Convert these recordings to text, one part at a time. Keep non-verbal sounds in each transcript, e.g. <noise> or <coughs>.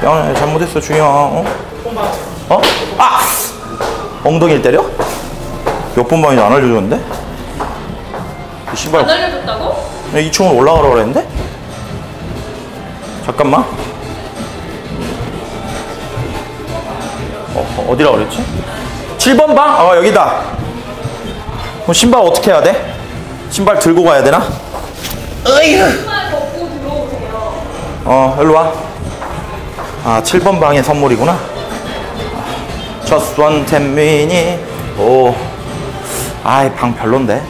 미안해 잘못했어 주희야 어? 어? 아! 엉덩이를 때려? 몇 번 만이나 안 알려줬는데? 이 신발 안 알려줬다고? 2층으로 올라가라 그랬는데? 잠깐만 어, 어, 어디라 그랬지? 7번 방? 어 여기다 그럼 신발 어떻게 해야 돼? 신발 들고 가야 되나? 신발 벗고 들어오세요. 어, 일로 와. 아, 7번 방의 선물이구나. Just one ten minute. 오. 아이, 방 별론데.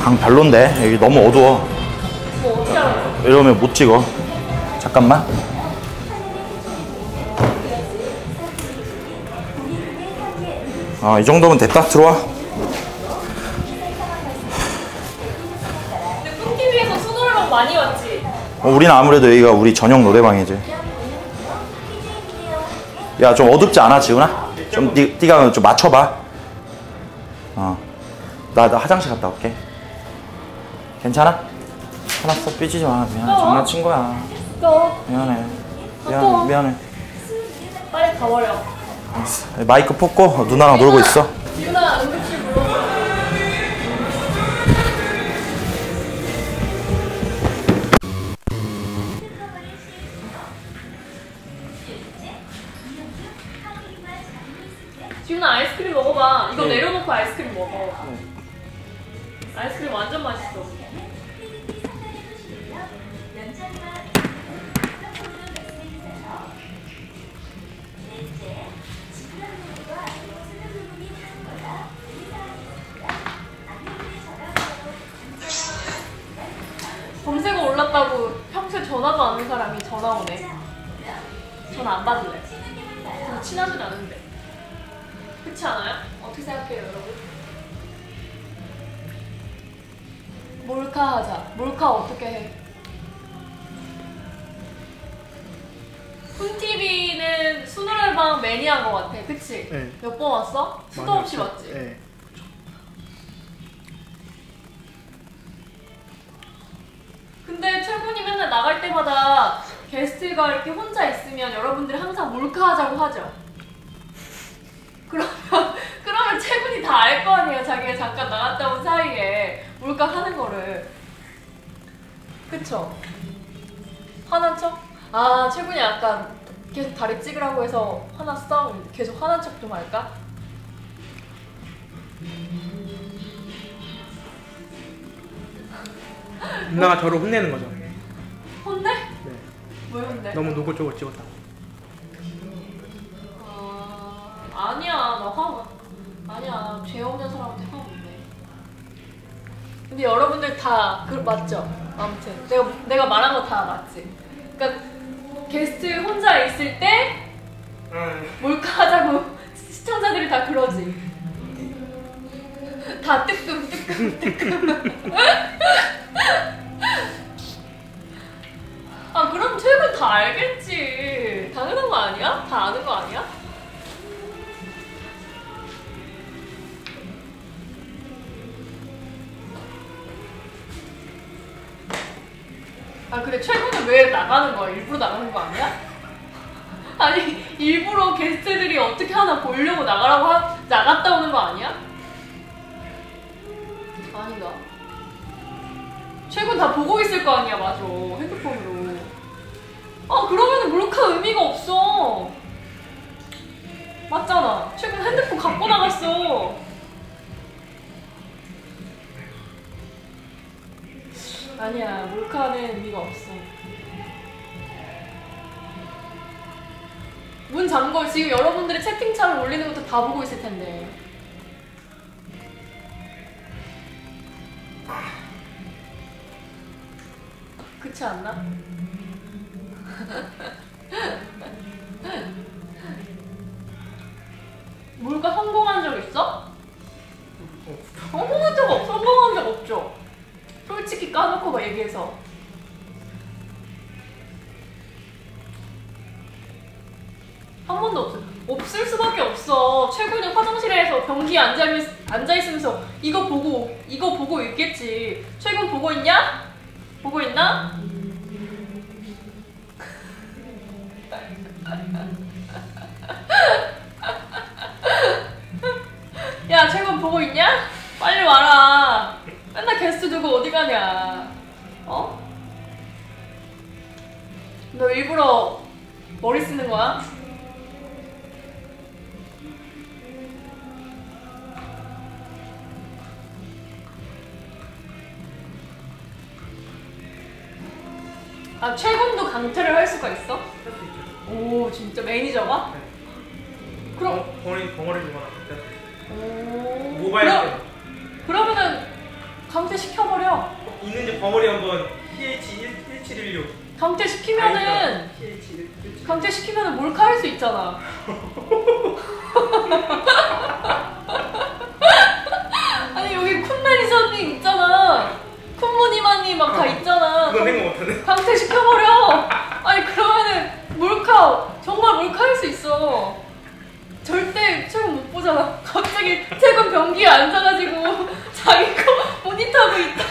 방 별론데. 여기 너무 어두워. 이러면 못 찍어. 잠깐만. 아, 이 정도면 됐다. 들어와. 많이 왔지? 어, 우리는 아무래도 여기가 우리 전용 노래방이지. 야, 좀 어둡지 않아, 지훈아? 좀, 니, 니가 좀 맞춰봐. 어. 나, 나 화장실 갔다 올게. 괜찮아? 화났어? 삐지지 마. 미안해. 어. 장난친 거야. 또 미안해. 어. 미안해. 미안해. 빨리 가버려. 알았어. 마이크 뽑고 누나랑 놀고 있어. 지훈아 응급 먹어봐. 이거 네. 내려놓고 아이스크림 먹어. 아이스크림 완전 맛있어. 검색어 올랐다고 평소에 전화도 안 하는 사람이 전화 오네. 전화 안 받을래. 친하진 않은데. 그렇지 않아요? 어떻게 생각해요, 여러분? 몰카 하자. 몰카 어떻게 해? 쿤TV는 수노래방 매니아인 것 같아. 그치? 네. 몇번 왔어? 수도 없이. 왔지? 네. 근데 최군이 맨날 나갈 때마다 게스트가 이렇게 혼자 있으면 여러분들이 항상 몰카 하자고 하죠. 그러면 <laughs> 그러면 최군이 다 알 거 아니에요. 자기가 잠깐 나갔다 온 사이에 몰카하는 거를. 그쵸? 화난 척? 아 최군이 약간 계속 다리 찍으라고 해서 화났어? 계속 화난 척 좀 할까? 누나가 저를 혼내는 거죠. 혼내? 네. 왜 혼내? 너무 누구 쪽을 찍었다. 아, 나화 아니야 죄 없는 사람한테 화못 내. 근데 여러분들 다 그 맞죠? 아무튼 내가 내가 말한 거 다 맞지? 그러니까 게스트 혼자 있을 때 몰카하자고 시청자들이 다 그러지. 다 뜨끔 뜨끔 뜨끔. 아 그럼 최근 다 알겠지. 당연한 거 아니야? 다 아는 거 아니야? 아 근데 최근에 왜 나가는 거야? 일부러 나가는 거 아니야? 아니 일부러 게스트들이 어떻게 하나 보려고 나가라고 하, 나갔다 오는 거 아니야? 아닌가? 최근 다 보고 있을 거 아니야 맞아 핸드폰으로 아 그러면은 몰카 의미가 없어 맞잖아 최근 핸드폰 갖고 나갔어 아니야 몰카는 의미가 없어 문 잠궈 지금 여러분들이 채팅창을 올리는 것도 다 보고 있을 텐데 그렇지 않나? <laughs> 몰카 성공한 적 있어? 거 얘기해서 한 번도 없어 없을 수밖에 없어 최근에 화장실에서 변기 앉아, 앉아 있으면서 이거 보고 이거 보고 있겠지 최근 보고 있냐? 보고 있나? <laughs> 야 최근 보고 있냐? 빨리 와라 맨날 게스트 두고 어디 가냐 너 일부러 머리 쓰는 거야? 아 최근도 강퇴를 할 수가 있어? 할 수 있죠. 오 진짜 매니저가? 그럼 덩- 덩어리 덩어리 주거나 오 모바일 그럼, 때 그러면은 강퇴 시켜버려 있는지 덩어리 한번 PH 1716 강퇴 시키면은 PH 17 강퇴 시키면은 몰카 할 수 있잖아. <laughs> 아니 여기 쿤 매니저님 있잖아. 쿤모니마님 막 다 있잖아. 그건 생각 못하네. 강퇴 시켜버려. 아니 그러면은 몰카 정말 몰카 할 수 있어. 절대 최근 못 보잖아. 갑자기 최근 변기에 앉아가지고 자기 거 모니터하고 있다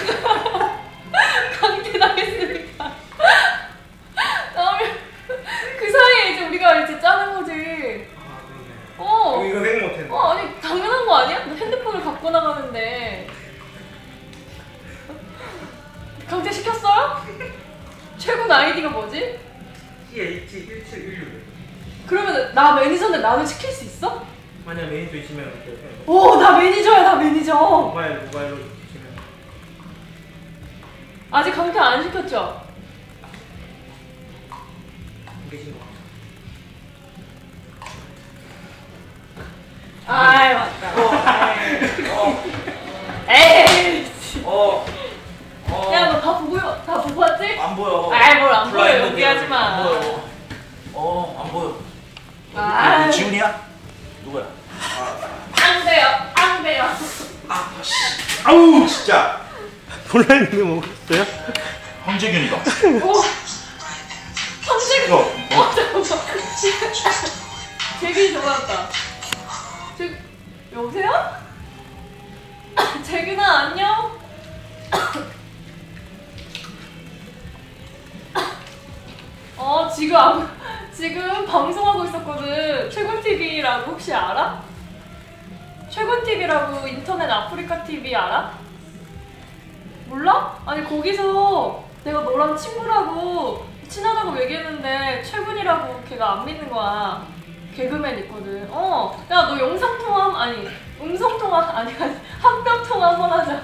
나 매니저인데 나는 시킬 수 있어? 만약 매니저 있으면 그오나 매니저야 나 매니저 모바일 모바일로 주시면 아직 강퇴 안 시켰죠? 안 계신 것 같아요. 아이 맞다 에이 어. 어. 야 너 다 보고 다 보고 왔지? 안 보여. 아이 뭘 안 보여 블라인드 여기 하지 안마 보여. 아이. 지훈이야? 누구야? 안 돼요 안 돼요 아우, 진짜. 블라인드 먹었어요? 황재균이다. 오 황색 어, 어 잠깐만 재균이 전화왔다 재 여보세요? <coughs> 재균아 안녕? <coughs> 어 지금 안, 지금 방송하고 있었거든 최군 TV라고 혹시 알아? 최군 TV라고 인터넷 아프리카 TV 알아? 몰라? 아니 거기서 내가 너랑 친구라고 친하다고 얘기했는데 최군이라고 걔가 안 믿는 거야. 개그맨 있거든. 어, 야 너 영상 통화 아니 음성 통화 아니 아니 한뼘 통화 한번 하자.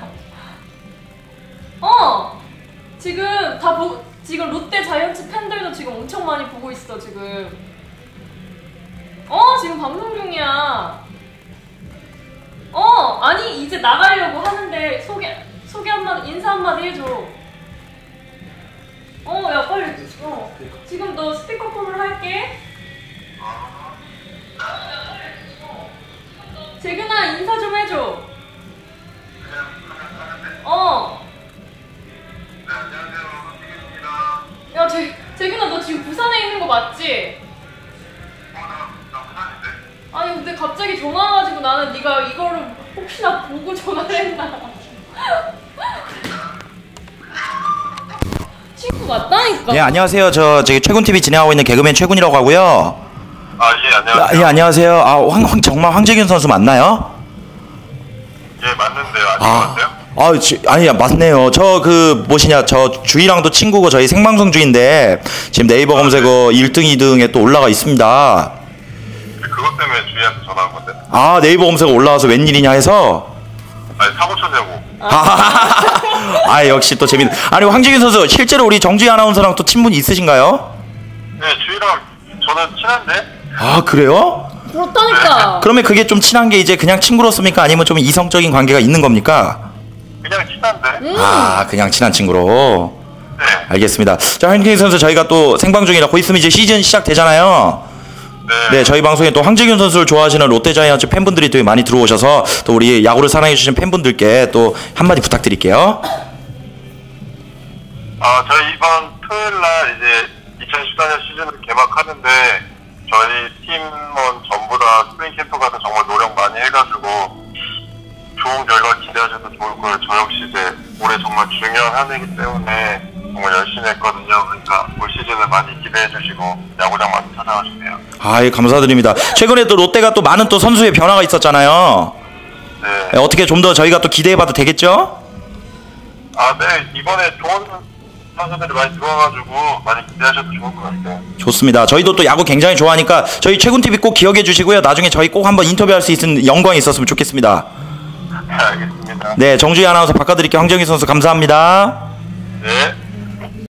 어, 지금 다 보, 지금 롯데 자이언츠 팬들도 지금 엄청 많이 보고 있어 지금. 어, 지금 방송 중이야. 어, 아니 이제 나가려고 하는데 소개 소개 한마디 인사 한마디 해줘. 어, 야 빨리. 어, 지금 너 스피커폰으로 할게. 재균아 인사 좀 해줘. 어. 야, 재, 재균아 너 지금 부산에 있는 거 맞지? 아니 근데 갑자기 전화 와가지고 나는 네가 이거를 혹시나 보고 전화를 했나 <laughs> 친구 맞다니까 예, 안녕하세요. 저 저기 최군 TV 진행하고 있는 개그맨 최군이라고 하고요. 아, 예, 아, 안녕하세요. 예, 안녕하세요. 아, 황, 황 정말 황재균 선수 맞나요? 예, 맞는데요. 아직 아, 맞아요? 아, 지, 아니 맞네요. 저 그 뭐시냐, 저 주희랑도 친구고 저희 생방송 중인데 지금 네이버 검색어 1등, 2등에 또 올라가 있습니다. 그것 때문에 주희한테 전화한 건데. 아, 네이버 검색어 올라와서 웬일이냐 해서. 아니, 사고 쳤냐고. 아, <laughs> 역시 또 재밌네. 아니 황재균 선수 실제로 우리 정주희 아나운서랑 또 친분이 있으신가요? 네, 주희랑 저는 친한데? 아, 그래요? 그렇다니까 그러면 그게 좀 친한 게 이제 그냥 친구로습니까? 아니면 좀 이성적인 관계가 있는 겁니까? 그냥 친한데? 아, 그냥 친한 친구로. 네. 알겠습니다. 자, 황재균 선수 저희가 또 생방 중이라 곧 있으면 이제 시즌 시작되잖아요. 네. 네, 저희 방송에 또 황재균 선수를 좋아하시는 롯데 자이언츠 팬분들이 되게 많이 들어오셔서 또 우리 야구를 사랑해주신 팬분들께 또 한마디 부탁드릴게요. 아, 저희 이번 토요일 날 이제 2014년 시즌을 개막하는데 저희 팀원 전부 다 스프링 캠프 가서 정말 노력 많이 해가지고 그리고 저 역시 이제 올해 정말 중요한 한 해이기 때문에 정말 열심히 했거든요. 그러니까 올 시즌을 많이 기대해 주시고 야구장 많이 찾아와 주세요. 아, 예, 감사드립니다. 최근에 또 롯데가 또 많은 또 선수의 변화가 있었잖아요. 네. 예, 어떻게 좀 더 저희가 또 기대해 봐도 되겠죠? 아, 네. 이번에 좋은 선수들이 많이 들어와가지고 많이 기대하셔도 좋을 것 같아요. 좋습니다. 저희도 또 야구 굉장히 좋아하니까 저희 최군 TV 꼭 기억해 주시고요. 나중에 저희 꼭 한번 인터뷰할 수 있는 영광이 있었으면 좋겠습니다. 네, 알겠습니다. 네, 정주희 아나운서 바꿔드릴게요. 황정희 선수 감사합니다. 네.